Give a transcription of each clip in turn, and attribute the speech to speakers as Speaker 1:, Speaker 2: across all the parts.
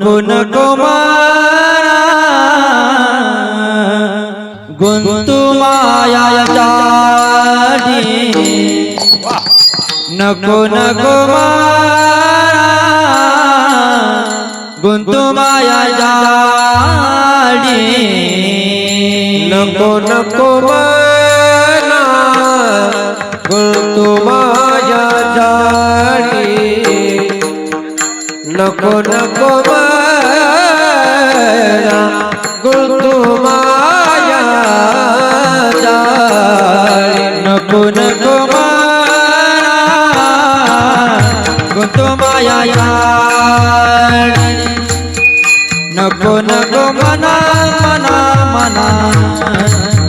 Speaker 1: গুণ গুণ গুণ মায়া नको नको मारा गुंतु माया जाडी. नको नको गुंतू
Speaker 2: माझ्या जाळी नको नको गुंतू माझ्या जाळी
Speaker 1: नको नको नको मना मना मना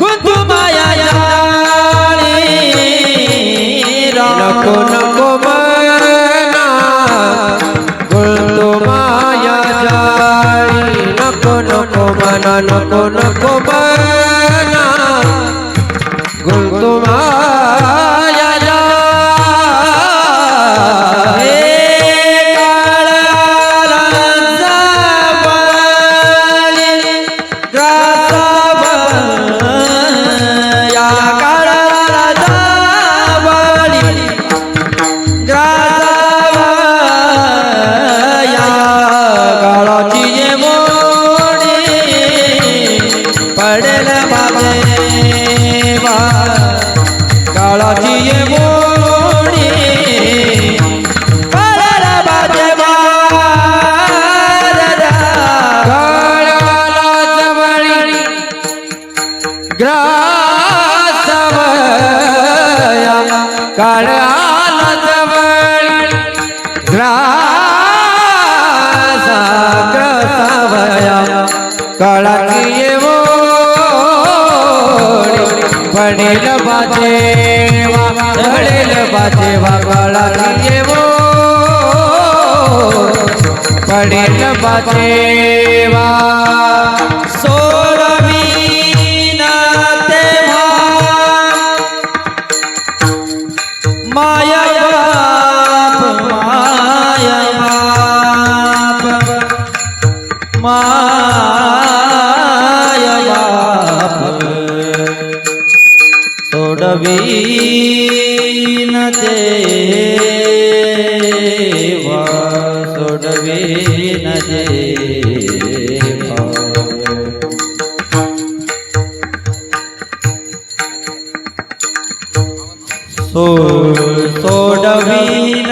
Speaker 1: गुंतु माया जाडी
Speaker 2: नको नको मना गुंतू माझ्या जाळी नको नको मना नको नको ग्रासवया काळाला जवळी ग्रासा ग्रासवया काळाची येवो पडेल बाजेवा पडेल बाजेवा काळाची येवो पडेल बाजेवा
Speaker 1: सोडवीन सोडवीन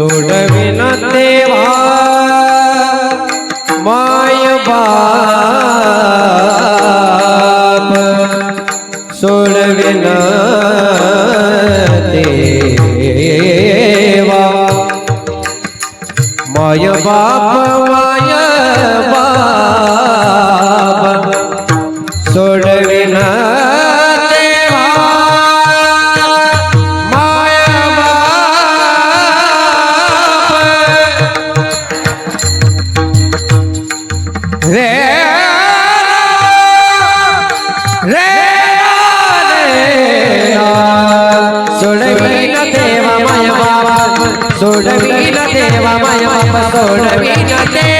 Speaker 1: सोडविन देवा माय बाप
Speaker 2: सोडविन देवा माय बाप Por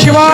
Speaker 2: ಶಿವಾ